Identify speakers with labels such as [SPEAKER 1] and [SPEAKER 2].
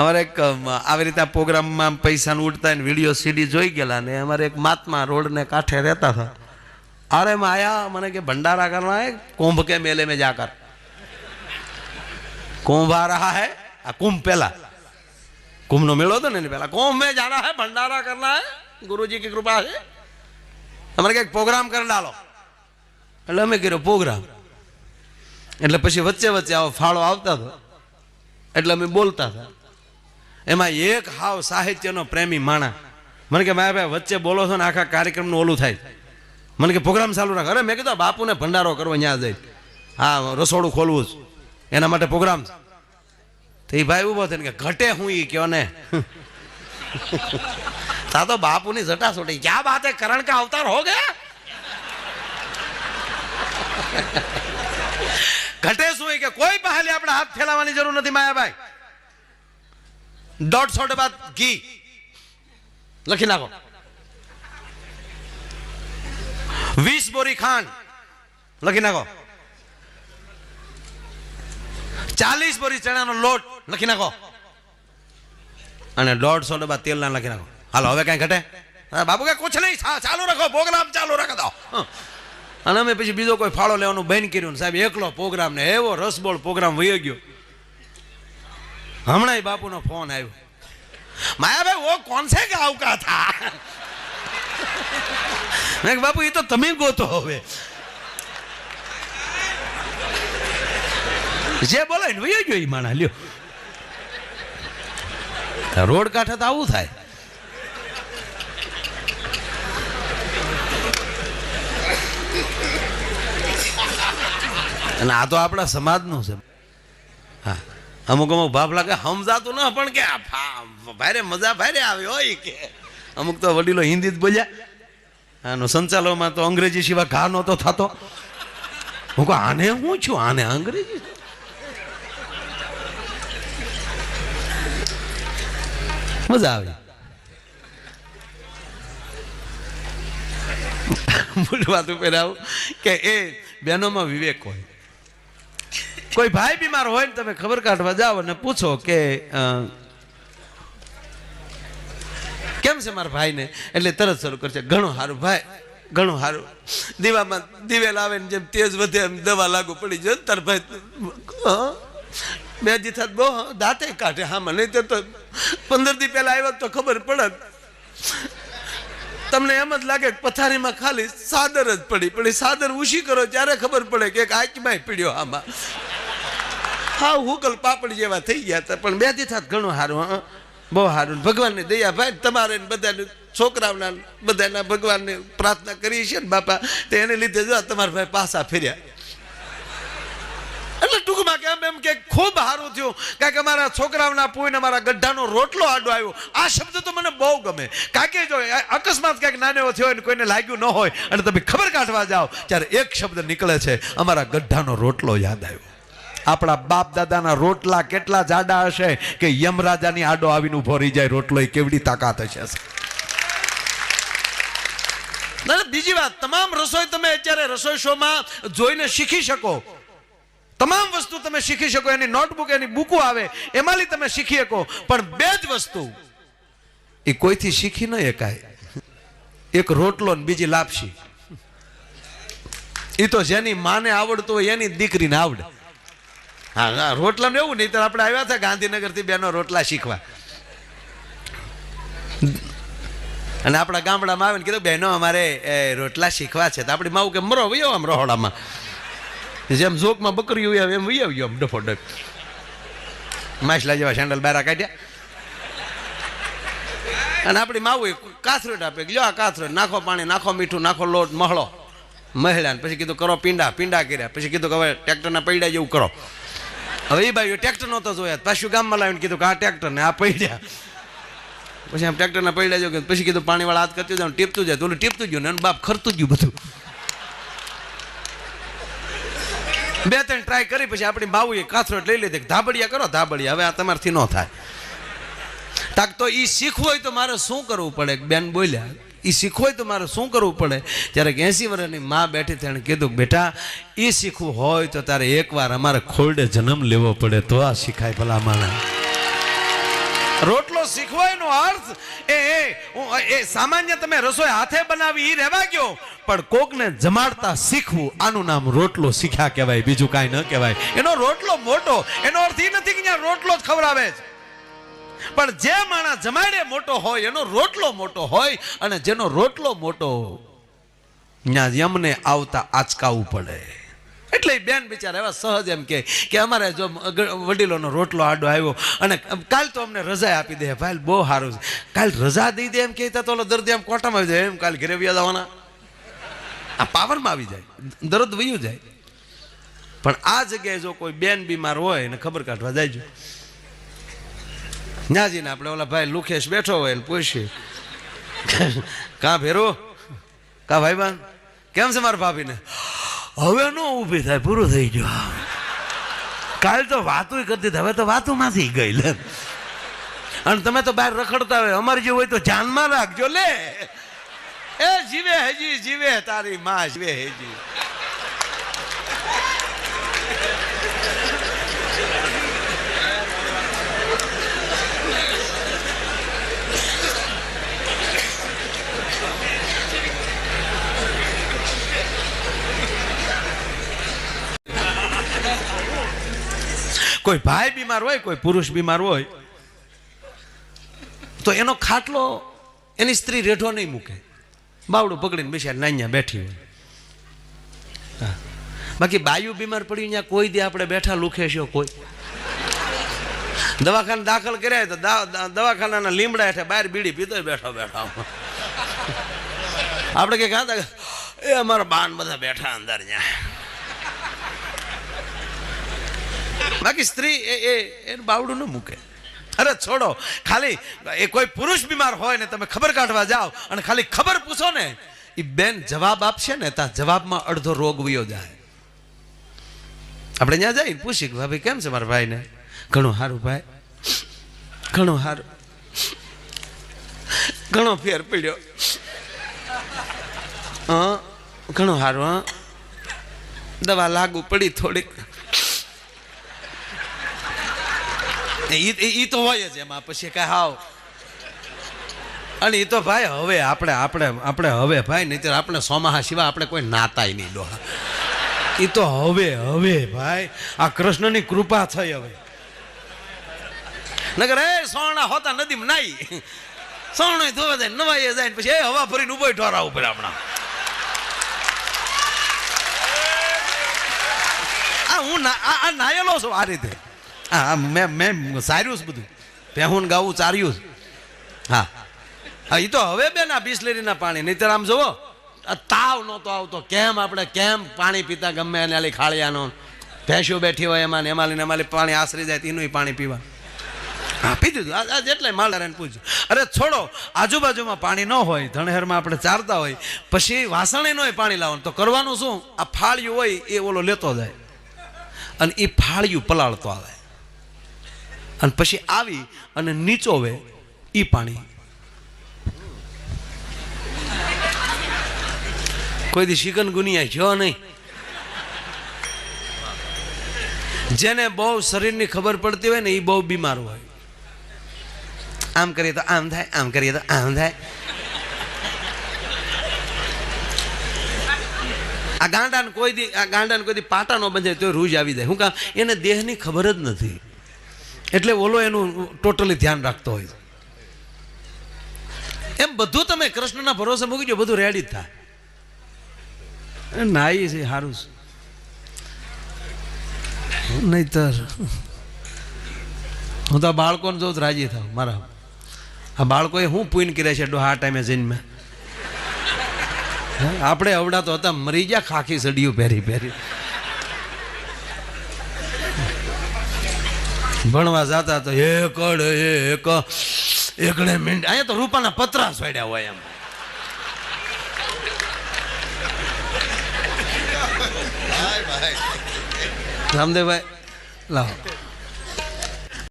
[SPEAKER 1] अमार एक आ रीते प्रोग्राम में पैसा उठता है वीडियो सीडी जी गेला अमार एक महात्मा रोड ने काठे रहता था अरे माया मैंने के भंडारा करना है कुंभ के मेले में जाकर कुंभ आ रहा है कुंभ पहला कुंभ नो मेलो तो नहीं पहला कुंभ में जाना है भंडारा करना है गुरु जी की कृपा है हमारे के प्रोग्राम कर डालो एट करो प्रोग्राम एट पी वच्चे वच्चे फाड़ो आता था एट बोलता था એમાં એક હાવ સાહિત્યનો પ્રેમી માણા. મને કે મારા ભાઈ, વચ્ચે બોલો છો ને આખા કાર્યક્રમનું ઓલું થાય. મને કે, પ્રોગ્રામ ચાલુ રાખ. અરે, મેં કીધું બાપુને ભંડારો કરવો ત્યાં જઈ હા, રસોડું ખોલવું જ એના માટે પ્રોગ્રામ તો એ ભાઈ ઊભો થઈને કે, ઘટે હું એ કયો ને? તા તો બાપુની જટા સોટી. ક્યાં બાત હે? કરણ કા અવતાર હો ગયા? ઘટે શું કે, કોઈ પહેલી આપણે હાથ ફેલાવાની જરૂર નથી માયાભાઈ દોઢસો ડબ્બા ઘી. લખી નાખો. વીસ બોરી ખાંડ. લખી નાખો. ચાલીસ બોરી ચણાનો લોટ. લખી નાખો. અને દોઢસો ડબ્બા તેલના લખી નાખો. હાલો, હવે કઈ ઘટે? બાબુ કે કુછ નહીં. ચાલુ રાખો. પ્રોગ્રામ ચાલુ રાખો દો. અને અમે પછી બીજો કોઈ ફાળો લેવાનું બંધ કર્યું સાહેબ, એકલો પ્રોગ્રામ ને એવો રસબોળ પ્રોગ્રામ વયો ગયો. હમણાં બાપુનો ફોન આવ્યો. માયાભાઈ વો કોણ છે કે આવકા થા? મેં બાપુ એ તો તમે ગોતો હવે. જે બોલાય ને વયો ગયો એ માણા લ્યો. રોડ કાંઠે તો આવું થાય. અને આ તો આપણા સમાજનું છે. અમુક અમુક બાપ લાગે, સમજાતું ન, પણ કે ભારે મજા ભારે આવે હોય કે. અમુક તો વડીલો હિન્દી જ બોલ્યા. આનો સંચાલનમાં તો અંગ્રેજી સિવાય ઘા નહોતો થતો. હું કહું, આને હું છું? આને અંગ્રેજી મજા આવે. વાત ઉપર આવું કે એ બહેનોમાં વિવેક હોય. કોઈ ભાઈ બીમાર હોય ને તમે ખબર કાઢવા જાઓ અને પૂછો કે કેમ છે મારા ભાઈને? એટલે તરત શરૂ કરશે, ઘણું સારું ભાઈ, ઘણું સારું. દીવામાં દિવેલ આવે ને જેમ તેજ વધે એમ દવા લાગુ પડી જાય તાર ભાઈ બે દી થાત બહુ દાંતે કાઢે, હા, મને તો પંદર દી પહેલા આવ્યા તો ખબર પડે. તમને એમ જ લાગે કે પથારીમાં ખાલી સાદર જ પડી, પણ સાદર ઉછી કરો ત્યારે ખબર પડે કે એક આંચમાં પડ્યો આમાં. હા હુકલ પાપડ જેવા થઈ ગયા હતા, પણ બે થાત ઘણું સારું બહુ સારું. ભગવાનની દયા ભાઈ તમારે બધાને, છોકરાઓના, બધાના ભગવાનને પ્રાર્થના કરી છે ને બાપા, તો એને લીધે જો તમારા ભાઈ પાછા ફેર્યા. એટલે ટૂંકમાં કે એમ એમ કે ખૂબ સારું થયું. કારણ કે અમારા છોકરાઓના પૂઈને અમારા ગઢાનો રોટલો આડો આવ્યો. આ શબ્દ તો મને બહુ ગમે. કારણ કે જો અકસ્માત ક્યાંક નાનો એવો થયો હોય ને કોઈને લાગ્યું ન હોય, અને તમે ખબર કાઢવા જાઓ, ત્યારે એક શબ્દ નીકળે છે, અમારા ગઢાનો રોટલો યાદ આવ્યો. આપણા બાપ દાદાના રોટલા કેટલા જાડા હશે કે યમરાજાની આડો આવીને ઊભો રહી જાય રોટલો એ કેવડી તાકાત હશે? બીજી વાત, તમામ રસોઈ તમે અત્યારે રસોઈ શોમાં જોઈને શીખી શકો. તમામ વસ્તુ તમે શીખી શકો, એની નોટબુક, એની બુકો આવે એમાંથી તમે શીખી શકો. પણ બે જ વસ્તુ, એ કોઈથી શીખી ન એકાય એક રોટલો ને બીજી લાપસી એ તો જેની માને આવડતું હોય એની દીકરીને આવડે. હા રોટલાનું એવું નહીં તો આપણે આવ્યા હતા ગાંધીનગરથી બેનો રોટલા શીખવા. અને આપણા ગામડામાં આવે ને કીધું, બહેનો, અમારે રોટલા શીખવા છે. તો આપણી માવું કે, મરો, વયો આમ રહોડામાં. જેમ ઝોકમાં બકરી હોય એમ વહી આવ્યો આમ ડફો ડફ માછલા જેવા સેન્ડલ બારા કાઢ્યા. અને આપણી માવું કાથરોટ આપે, લ્યો આ કાથરોટ નાખો પાણી, નાખો મીઠું, નાખો લોટ, મહળો. મહિલા પછી કીધું, કરો, પીંડા પીંડા કર્યા. પછી કીધું કે, હવે ટ્રેક્ટરના પૈડા જેવું કરો. હવે એ ભાઈ ટ્રેક્ટર નહોતો જોયા. પાછું ગામમાં લાવીને કીધું કે આ ટ્રેક્ટર ને આ પડ્યા. પછી આમ ટ્રેક્ટરના પડ્યા જો પછી કીધું પાણીવાળા હાથ કરતું જાય ટીપતું જાય. તો ટીપતું ગયું ને બાપ ખરતું ગયું બધું. બે ત્રણ ટ્રાય કરી પછી આપણી બાવુએ કાથરોટ લઈ લીધી. ધાબડિયા કરો ધાબડિયા હવે આ તમારથી ન થાય. તાક તો એ શીખવું હોય તો મારે શું કરવું પડે? બેન બોલ્યા એ શીખવું હોય તો મારે શું કરવું પડે? ત્યારે એસી વર્ષની મા બેઠી તેણે કીધું, બેટા એ શીખવું હોય તો તારે એકવાર અમારે ખોરડે જન્મ લેવો પડે, તો આ શીખાય ભલા માણા રોટલો શીખવાયનો અર્થ એ એ સામાન્ય તમે રસોઈ હાથે બનાવી એ રહેવા ગયો. પણ કોકને જમાડતા શીખવું, આનું નામ રોટલો શીખ્યા કહેવાય, બીજું કાંઈ ન કહેવાય. એનો રોટલો મોટો, એનો અર્થ એ નથી કે રોટલો જ ખવડાવે છે પણ જે માણસ જમાડે મોટો હોય, એનો રોટલો મોટો હોય અને જેનો રોટલો મોટો ત્યાં યમને આવતા આચકાવું પડે. એટલે બેન બિચારા એવા સહજ એમ કે અમારે જો વડીલોનો રોટલો આડો આવ્યો અને કાલ તો અમને રજા આપી દે, ભાઈ બહુ સારું છે. કાલ રજા દઈ દે એમ કહેતા તો દર્દી એમ કોટામાં આવી જાય, એમ કાલ ઘરે વ્યા જવાના. આ પાવરમાં આવી જાય, દર્દ વયું જાય. પણ આ જગ્યાએ જો કોઈ બેન બીમાર હોય એને ખબર કાઢવા જાય ન્યાજીને આપણે ઓલા ભાઈ લુખેશ બેઠો હોય ને પૂછીએ. કાં ભેરો? કા ભાઈ બાન કેમ છે મારા ભાભીને? હવે નો ઊભી થાય પૂરું થઈ ગયું. કાલ તો વાતું કરતી હવે તો વાતું માંથી ગઈ લે. અને તમે તો બહાર રખડતા હોય અમારી જેવું હોય તો જાનમાં રાખજો લે. એ જીવે હજી જીવે તારી માં જીવે હજી. કોઈ ભાઈ બીમાર હોય, કોઈ પુરુષ બીમાર હોય, તો એનો ખાટલો એની સ્ત્રી રેઠો નહીં મૂકે. બાવડું પકડીને બેસી નાન્યા બેઠી હોય. બાકી બાયુ બીમાર પડી ત્યાં કોઈ દી આપણે બેઠા લુખે છો કોઈ. દવાખાને દાખલ કર્યા તો દા- દા- દવાખાનાના લીમડા હેઠે બહાર બીડી પીતો બેઠો બેઠો આપણે કે કાં તા એ અમારા બાન બધા બેઠા અંદર ત્યાં બાકી સ્ત્રી એ એ, એનું બાવડું ન મૂકે. અરે છોડો, ખાલી એ કોઈ પુરુષ બીમાર હોય ને તમે ખબર કાઢવા જાઓ અને ખાલી ખબર પૂછો ને એ બેન જવાબ આપશે ને ત્યાં જવાબમાં અડધો રોગ વયો જાય. આપણે ત્યાં જઈએ પૂછી કે, ભાભી, કેમ છે મારા ભાઈને? ઘણું સારું ભાઈ. ઘણું સારું. ઘણો ફેર પડ્યો. ઘણું સારું, હા? દવા લાગુ પડી થોડીક. ઈ તો હોય જ એમાં. પછી કાંઈ હાવ. અને એ તો ભાઈ હવે આપણે આપણે આપણે હવે ભાઈ નહીં આપણે સોમાહા સિવાય આપણે કોઈ નાતાય નહીં ડોહા. એ તો હવે હવે ભાઈ આ કૃષ્ણની કૃપા થઈ હવે. નગર એ સોણા હોતા નદીમાં નાઈ. સોણો ધોવા જાય નવાઈ જાય પછી એ હવા ફરીને ઊભો ઢોરા ઉપર આપણા આ હું આ નાયેલો છું આ રીતે. હા, મેં મેં સાર્યું છે બધું. પહેવું ને ગાવું ચાર્યું. હા. હા એ તો હવે બેન આ બિસ્લેરીના પાણી, નહીતર આમ જુઓ. તાવ નહોતો આવતો. કેમ આપણે, કેમ પાણી પીતા ગમે એને આલી ખાળિયાનો? ભેંસો બેઠી હોય એમાં ને એમાં લઈને એમાં પાણી આશરી જાય એનું પાણી પીવા. હા, પી દીધું. આ જેટલાય માલધારાને પૂછ્યું. અરે છોડો, આજુબાજુમાં પાણી ન હોય ધણહેરમાં આપણે ચારતા હોય, પછી વાસણે ન હોય પાણી લાવવાનું. તો કરવાનું શું? આ ફાળિયું હોય એ ઓલો લેતો જાય. અને એ ફાળિયું પલાળતો આવે. અને પછી આવી અને નીચોવે એ પાણી. કોઈ દી શિકન ગુનિયા જો નહીં. જેને બહુ શરીરની ખબર પડતી હોય ને એ બહુ બીમાર હોય. આમ કરીએ તો આમ થાય, આમ કરીએ તો આમ થાય. આ ગાંડાને કોઈ દી આ ગાંડાને કોઈ દી પાટા ન બંધાય તો રૂજ આવી જાય. હું કામ? એને દેહની ખબર જ નથી. એટલે ઓલો એનું ટોટલી ધ્યાન રાખતો હોય. એમ બધું તમે કૃષ્ણના ભરોસે મૂકી દો બધું રેડી જ થાય. નાઈ છે સારું છે. નહીતર હું તો આ બાળકોને જોઉં રાજી થાવ મારા. આ બાળકોએ હું પૂન કર્યા છે આ ટાઈમે જઈને આપણે અવડા તો હતા, મરી ગયા, ખાખી સડિયું પહેરી પહેરી. ભણવા જતા તો એકડ એક એકડે મિનિટ અહીંયા તો રૂપાના પતરા સોડ્યા હોય એમ. રામદેવભાઈ લાવો.